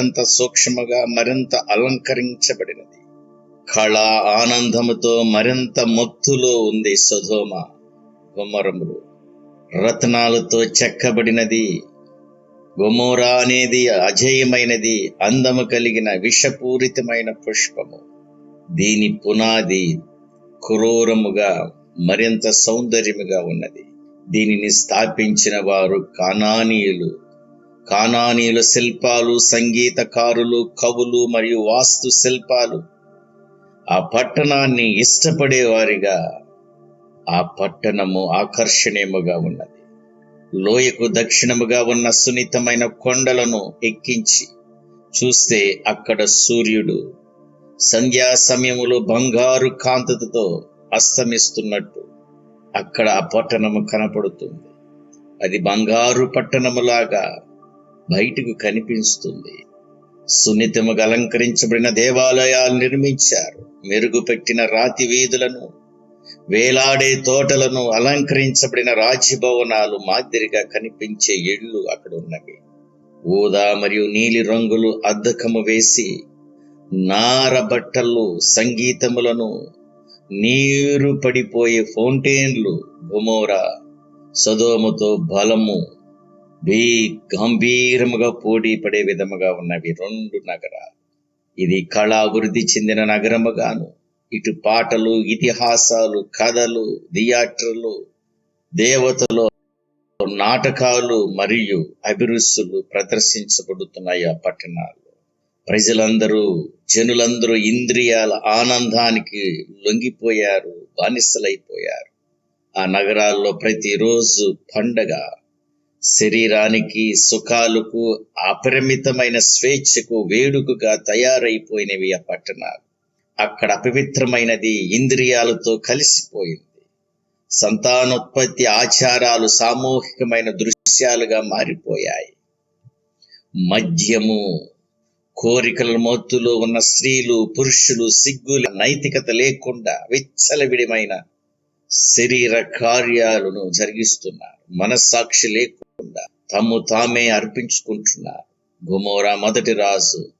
మరింత సూక్ష్మగా మరింత అలంకరించబడినది. కళ ఆనందముతో మరింత మత్తులో ఉంది సధోమ గుమ్మరములు. రత్నాలతో చెక్కబడినది గుమోరా అనేది అజేయమైనది అందము కలిగిన విషపూరితమైన పుష్పము. దీని పునాది క్రూరముగా మరింత సౌందర్యముగా ఉన్నది. దీనిని స్థాపించిన వారు కానానీయులు. కానానీయుల శిల్పాలు సంగీతకారులు కవులు మరియు వాస్తు శిల్పాలు. ఆ పట్టణాన్ని ఇష్టపడేవారిగా ఆ పట్టణము ఆకర్షణీయముగా ఉన్నది. లోయకు దక్షిణముగా ఉన్న సున్నితమైన కొండలను ఎక్కించి చూస్తే అక్కడ సూర్యుడు సంధ్యా సమయములో బంగారు కాంతతో అస్తమిస్తున్నట్టు అక్కడ ఆ పట్టణము కనపడుతుంది. అది బంగారు పట్టణములాగా బయటకు కనిపిస్తుంది. సున్నితముగా అలంకరించబడిన దేవాలయాలు నిర్మించారు. మెరుగుపెట్టిన రాతి వీధులను వేలాడే తోటలను అలంకరించబడిన రాజభవనాలు మాదిరిగా కనిపించే ఇళ్ళు అక్కడ ఉన్నవి. ఊదా మరియు నీలి రంగులు అద్దకము వేసి నార బట్టలు సంగీతములను నీరు పడిపోయే ఫౌంటైన్లు గుమోరా సదోముతో బలము గంభీరముగా పోటీ పడే విధముగా ఉన్నవి రెండు నగరాలు. ఇది కళాభివృద్ధి చెందిన నగరముగాను ఇటు పాటలు ఇతిహాసాలు కథలు థియేటర్లు దేవతలు నాటకాలు మరియు అభిరుచులు ప్రదర్శించబడుతున్నాయి ఆ పట్టణాల్లో. ప్రజలందరూ జనులందరూ ఇంద్రియాల ఆనందానికి లొంగిపోయారు బానిసలైపోయారు. ఆ నగరాల్లో ప్రతిరోజు పండగ శరీరానికి సుఖాలకు అపరిమితమైన స్వేచ్ఛకు వేడుకగా తయారైపోయినవి ఆ పట్టణాలు. అక్కడ అపవిత్రమైనది ఇంద్రియాలతో కలిసిపోయింది. సంతానోత్పత్తి ఆచారాలు సామూహికమైన దృశ్యాలుగా మారిపోయాయి. మద్యము కోరికల మోత్తులో ఉన్న స్త్రీలు పురుషులు సిగ్గుల నైతికత లేకుండా విచ్చలవిడిమైన శరీర కార్యాలను జరిగిస్తున్నారు. మనస్సాక్షి లేకుండా తమ్ము తామే అర్పించుకుంటున్నారు. గుమోరా మొదటి రాజు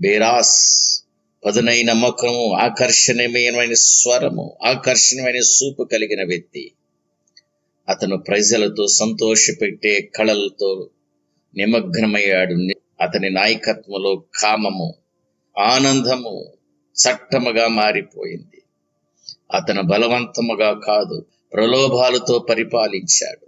బేరాస్ పదునైన ముఖము ఆకర్షణీయమైన స్వరము ఆకర్షణీయమైన సూపు కలిగిన వ్యక్తి. అతను ప్రజలతో సంతోషపెట్టే కళలతో నిమగ్నమయ్యాడు. అతని నాయకత్వంలో కామము ఆనందము చట్టముగా మారిపోయింది. అతను బలవంతముగా కాదు ప్రలోభాలతో పరిపాలించాడు.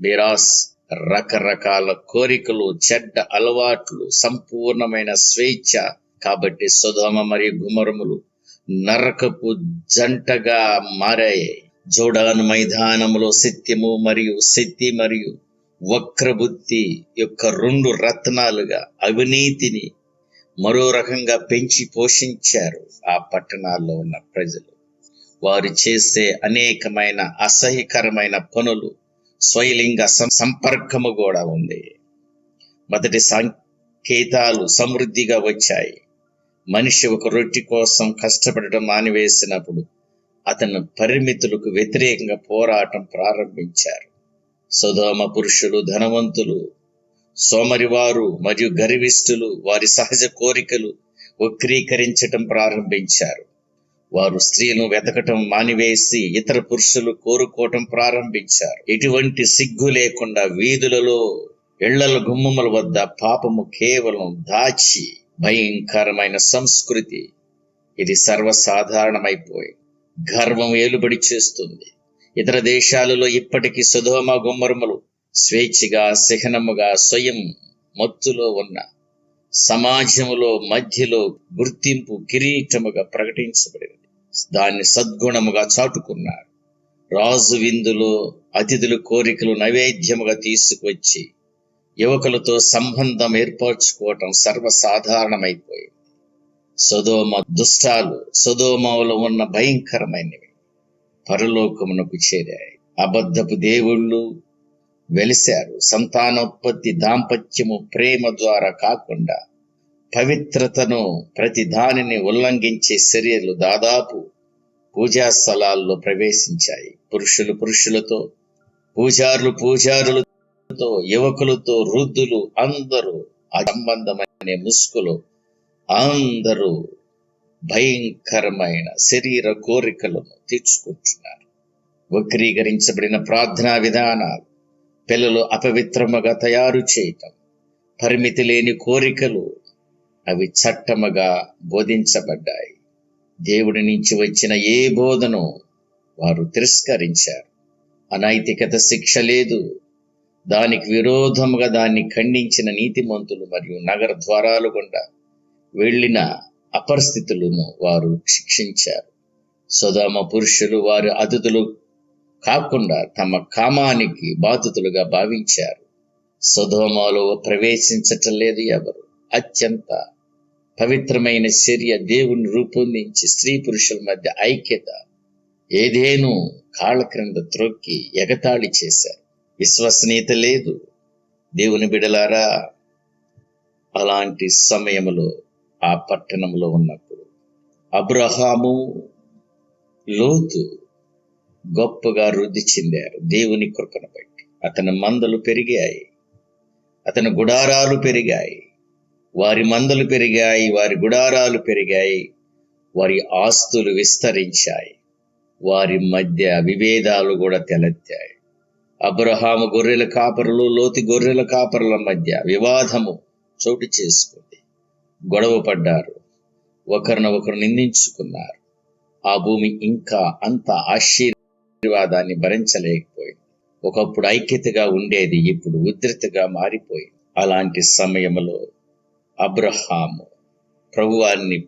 బిరాస్ రకరకాల కోరికలు చెడ్డ అలవాట్లు సంపూర్ణమైన స్వేచ్ఛ కాబట్టి సుధమ మరియు గుమరములు నరకపు జంటగా మారాయి. జోడాను మైదానములో సత్యము మరియు శక్తి మరియు వక్రబుద్ధి యొక్క రెండు రత్నాలుగా అవినీతిని మరో రకంగా పెంచి పోషించారు ఆ పట్టణాల్లో ఉన్న ప్రజలు. వారు చేసే అనేకమైన అసహ్యకరమైన పనులు స్వయలింగ సం- సంపర్కము కూడా ఉంది. మొదటి సంకేతాలు సమృద్ధిగా వచ్చాయి. మనిషి ఒక రొట్టి కోసం కష్టపడటం మానివేసినప్పుడు అతను పరిమితులకు వ్యతిరేకంగా పోరాటం ప్రారంభించారు. సుధోమ పురుషులు ధనవంతులు సోమరివారు మరియు గర్విష్ఠులు వారి సహజ కోరికలు వక్రీకరించటం ప్రారంభించారు. వారు స్త్రీలను వెతకటం మానివేసి ఇతర పురుషులు కోరుకోవటం ప్రారంభించారు. ఎటువంటి సిగ్గు లేకుండా వీధులలో ఇళ్ళల గుమ్మముల వద్ద పాపము కేవలం దాచి భయంకరమైన సంస్కృతి. ఇది సర్వసాధారణమైపోయింది గర్వం ఏలుబడి చేస్తుంది. ఇతర దేశాలలో ఇప్పటికీ సుధోమ గుమ్మరములు స్వేచ్ఛగా సహనముగా స్వయం మత్తులో ఉన్న సమాజములో మధ్యలో గుర్తింపు కిరీటముగా ప్రకటించబడింది దాన్ని సద్గుణముగా చాటుకున్నారు రాజు విందులో అతిథుల కోరికలు నైవేద్యముగా తీసుకువచ్చి యువకులతో సంబంధం ఏర్పరచుకోవటం సర్వసాధారణమైపోయింది. సదోమ దుష్టాలు సదోమలో ఉన్న భయంకరమైనవి పరలోకమునకు చేరాయి. అబద్ధపు దేవుళ్ళు వెలిశారు. సంతానోత్పత్తి దాంపత్యము ప్రేమ ద్వారా కాకుండా పవిత్రతను ప్రతి దానిని ఉల్లంఘించే చర్యలు దాదాపు పూజా స్థలాల్లో ప్రవేశించాయి. పురుషులు పురుషులతో పూజారులు పూజారులతో యువకులతో వృద్ధులు అందరూ ఆ సంబంధమైన అనే అందరూ భయంకరమైన శరీర కోరికలను తీర్చుకుంటున్నారు. వక్రీకరించబడిన ప్రార్థనా విధానాలు పిల్లలు అపవిత్రముగా తయారు చేయటం పరిమితి లేని కోరికలు అవి చట్టముగా బోధించబడ్డాయి. దేవుడి నుంచి వచ్చిన ఏ బోధను వారు తిరస్కరించారు. అనైతికత శిక్ష లేదు. దానికి విరోధముగా దాన్ని ఖండించిన నీతిమంతులు మరియు నగర ద్వారాలు గుండా వెళ్ళిన అపరిస్థితులను వారు శిక్షించారు. సుధామ పురుషులు వారి అతిథులు కాకుండా తమ కామానికి బాధితులుగా భావించారు. సుధోమలో ప్రవేశించటం లేదు ఎవరు. అత్యంత పవిత్రమైన చర్య దేవుని రూపొందించి స్త్రీ పురుషుల మధ్య ఐక్యత ఏదేను కాళ్ళ క్రింద త్రొక్కి ఎగతాళి చేశారు. విశ్వసనీయత లేదు. దేవుని బిడలారా అలాంటి సమయంలో ఆ పట్టణంలో ఉన్నప్పుడు అబ్రహాము లోతు గొప్పగా వృద్ధి చెందారు. దేవుని కృపను బట్టి అతని మందలు పెరిగాయి. అతని గుడారాలు పెరిగాయి. వారి మందలు పెరిగాయి వారి గుడారాలు పెరిగాయి వారి ఆస్తులు విస్తరించాయి వారి మధ్య విభేదాలు కూడా తెలెత్తాయి. అబ్రహాము గొర్రెల కాపరులు లోతి గొర్రెల కాపరుల మధ్య వివాదము చోటు చేసుకుంది. గొడవ పడ్డారు. ఒకరిని ఒకరు నిందించుకున్నారు. ఆ భూమి ఇంకా అంత ఆశీర్వాదాన్ని భరించలేకపోయింది. ఒకప్పుడు ఐక్యతగా ఉండేది ఇప్పుడు ఉధృతగా మారిపోయింది. అలాంటి సమయంలో అబ్రహాము ప్రభువాన్ని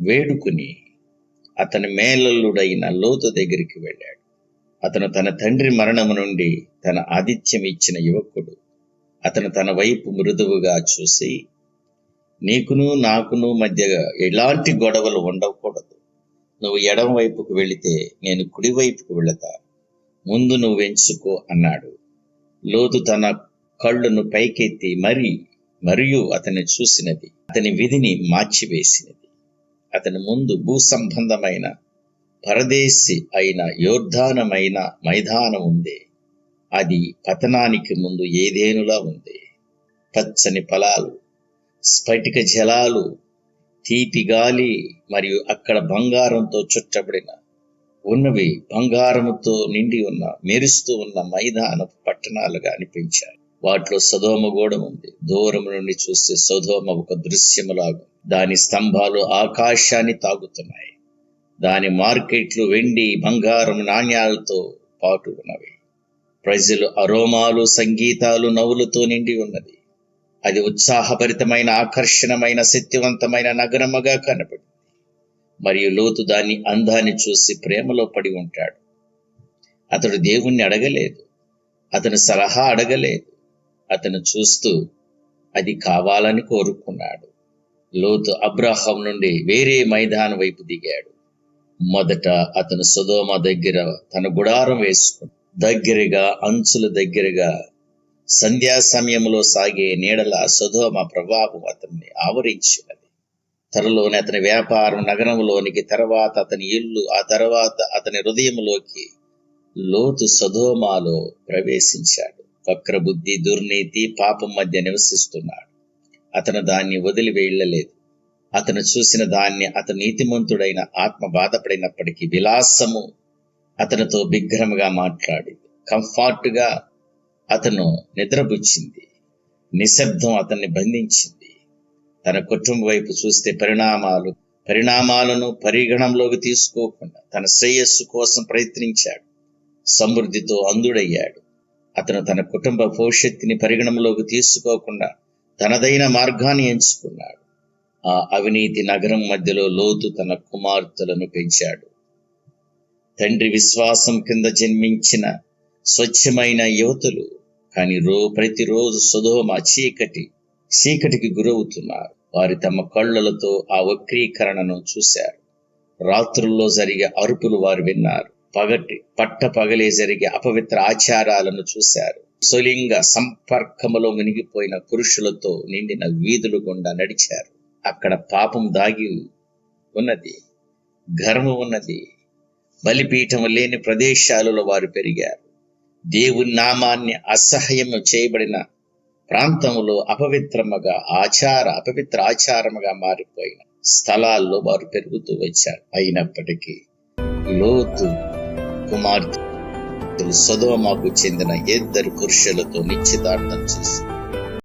వేడుకుని అతని మేలల్లుడైన లోతు దగ్గరికి వెళ్ళాడు. అతను తన తండ్రి మరణము నుండి తన ఆతిథ్యం ఇచ్చిన యువకుడు. అతను తన వైపు మృదువుగా చూసి నీకును నాకును మధ్య ఎలాంటి గొడవలు ఉండకూడదు. నువ్వు ఎడం వైపుకు వెళితే నేను కుడివైపుకు వెళతా. ముందు నువ్వు ఎంచుకో అన్నాడు. లోతు తన కళ్ళను పైకెత్తి మరి మరియు అతన్ని చూసినది. అతని విధిని మార్చివేసినది. అతని ముందు భూ సంబంధమైన పరదేశి అయిన యోర్ధానమైన మైదానం ఉంది. అది పతనానికి ముందు ఏదేనులా ఉంది. పచ్చని పొలాలు స్ఫటిక జలాలు తీపి గాలి మరియు అక్కడ బంగారంతో చుట్టబడిన ఉన్నవి బంగారముతో నిండి ఉన్న మెరుస్తూ ఉన్న మైదానపు పట్టణాలుగా అనిపించాయి. వాటిలో సదోమ గోడ ఉంది. దూరం నుండి చూస్తే సదోమ ఒక దృశ్యములాగా. దాని స్తంభాలు ఆకాశాన్ని తాగుతున్నాయి దాని మార్కెట్లు వెండి బంగారం నాణ్యాలతో పాటు ఉన్నవి. ప్రజలు అరోమాలు సంగీతాలు నవ్వులతో నిండి ఉన్నది. అది ఉత్సాహభరితమైన ఆకర్షణమైన శక్తివంతమైన నగరముగా కనబడింది మరియు లోతు దాని అందాన్ని చూసి ప్రేమలో పడి ఉంటాడు. అతడు దేవుణ్ణి అడగలేదు. అతని సలహా అడగలేదు. అతను చూస్తూ అది కావాలని కోరుకున్నాడు. లోతు అబ్రాహం నుండి వేరే మైదానం వైపు దిగాడు. మొదట అతను సుధోమ దగ్గర తన గుడారం వేసుకుని దగ్గరగా అంచుల దగ్గరగా సంధ్యా సమయంలో సాగే నీడల సుధోమ ప్రభావం అతన్ని ఆవరించినది. త్వరలోనే అతని వ్యాపారం నగరంలోనికి తర్వాత అతని ఇల్లు ఆ తర్వాత అతని హృదయంలోకి లోతు సదోమాలో ప్రవేశించాడు. వక్రబుద్ధి దుర్నీతి పాపం మధ్య నివసిస్తున్నాడు. అతను దాన్ని వదిలి వెళ్ళలేదు. అతను చూసిన దాన్ని అతను నీతిమంతుడైన ఆత్మ బాధపడినప్పటికీ విలాసము అతనితో బిగ్రహముగా మాట్లాడింది. కంఫర్ట్గా అతను నిద్రపుచ్చింది. నిశ్శబ్దం అతన్ని బంధించింది. తన కుటుంబ వైపు చూస్తే పరిణామాలు పరిణామాలను పరిగణంలోకి తీసుకోకుండా తన శ్రేయస్సు కోసం ప్రయత్నించాడు. సమృద్ధితో అందుడయ్యాడు అతను తన కుటుంబ భవిష్యత్తుని పరిగణంలోకి తీసుకోకుండా తనదైన మార్గాన్ని ఎంచుకున్నాడు. ఆ అవినీతి నగరం మధ్యలో లోతు తన కుమార్తెలను పెంచాడు. తండ్రి విశ్వాసం కింద జన్మించిన స్వచ్ఛమైన యువతులు కానీ రో ప్రతిరోజు సుధోమ చీకటి చీకటికి గురవుతున్నారు. వారి తమ కళ్ళలతో ఆ వక్రీకరణను చూశారు. రాత్రుల్లో జరిగే అరుపులు వారు విన్నారు. పగటి పట్ట పగలే జరిగే అపవిత్ర ఆచారాలను చూశారు. సులింగ సంపర్కములో మునిగిపోయిన పురుషులతో నిండిన వీధులు గుండా నడిచారు. అక్కడ పాపం దాగి ఉన్నది గర్వం ఉన్నది. బలిపీఠం లేని ప్రదేశాలలో వారు పెరిగారు. దేవుని నామాన్ని అసహ్యము చేయబడిన ప్రాంతంలో అపవిత్రముగా ఆచార అపవిత్ర ఆచారముగా మారిపోయిన స్థలాల్లో వారు పెరుగుతూ వచ్చారు. అయినప్పటికీ లోతు కుమార్తెలు సదోమాకు చెందిన ఇద్దరు పురుషులతో నిశ్చితార్థం చేసి